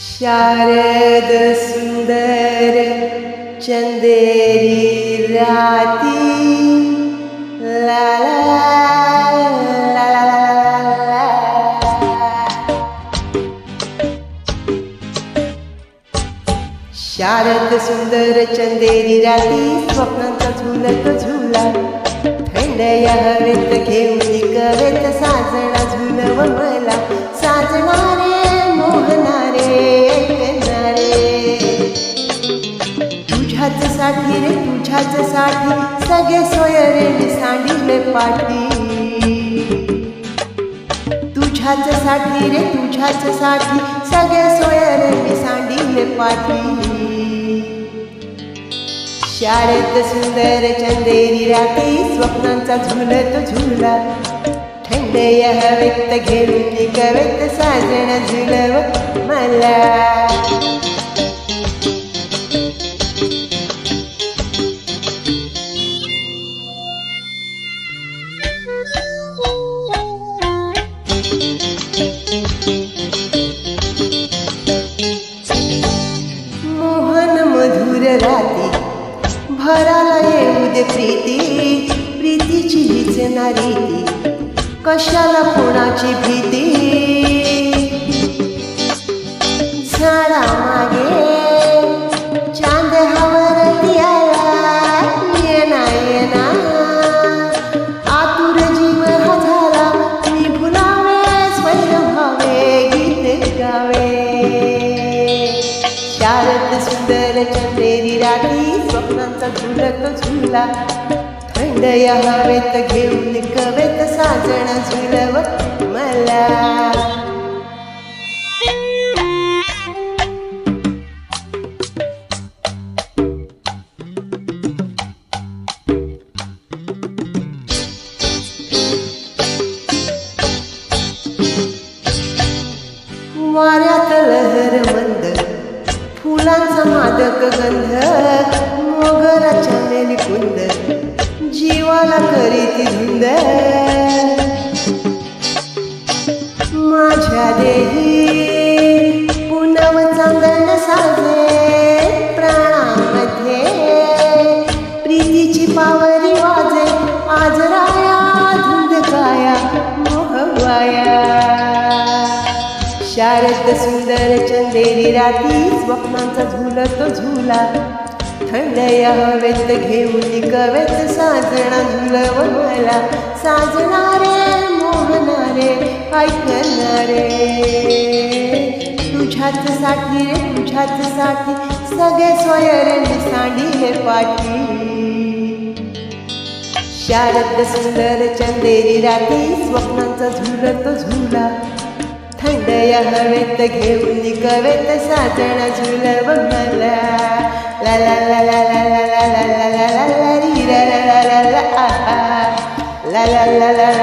शारद सुंदर चंदेरी राती। ला ला ला ला शारद सुंदर चंदेरी राती स्वप्नांचा झुलत झुला थंड या हवेत घेऊन कवेत साजना झुलव मला साजणारे साठी सगळे सोयरेने सांडिले पाठी तुझ्याच साठी रे तुझ्याच साठी सगळे सोयरेने मी सांडिले पाठी शाळेत सुंदर चंदेरी राती स्वप्नांचा झुलत झुला. थंड या हवेत घेऊन कवेत साजण झुलव मला. राती. भराला येऊ दे प्रीती प्रीतीची हीच नारी कशाला कोणाची भीती? झाडा मागे चांद हवरती आला येना येना आतुर जीव हा झाला मी भुलावे स्वयं हवे गीत गावे. शारद यावी स्वप्नांचा झुलत झुला. थंड या हवेत घेऊन कवेत साजण झुलव मला. मादक गंध मोगरा मेली कुंद जीवाला करीती धुंद. शारद सुंदर चंदेरी राती स्वप्नांचा झुलत झुला. थंड या हवेत घेऊन कवेत साजणा झुलव मला साजणारे मोहनारे ऐकणारे. तुझ्याच साठी रे तुझ्याच साठी सगळे स्वयरे सांडिले पाठी. शारद सुंदर चंदेरी राती स्वप्नांचा झुलत झुला. थंड या हवेत घेऊन कवेत साजण झुलव मला ला ला ला ला ला ला ला ला ला ला ला ला री रा रा रा रा ला आहा. ला ला ला ला ला ला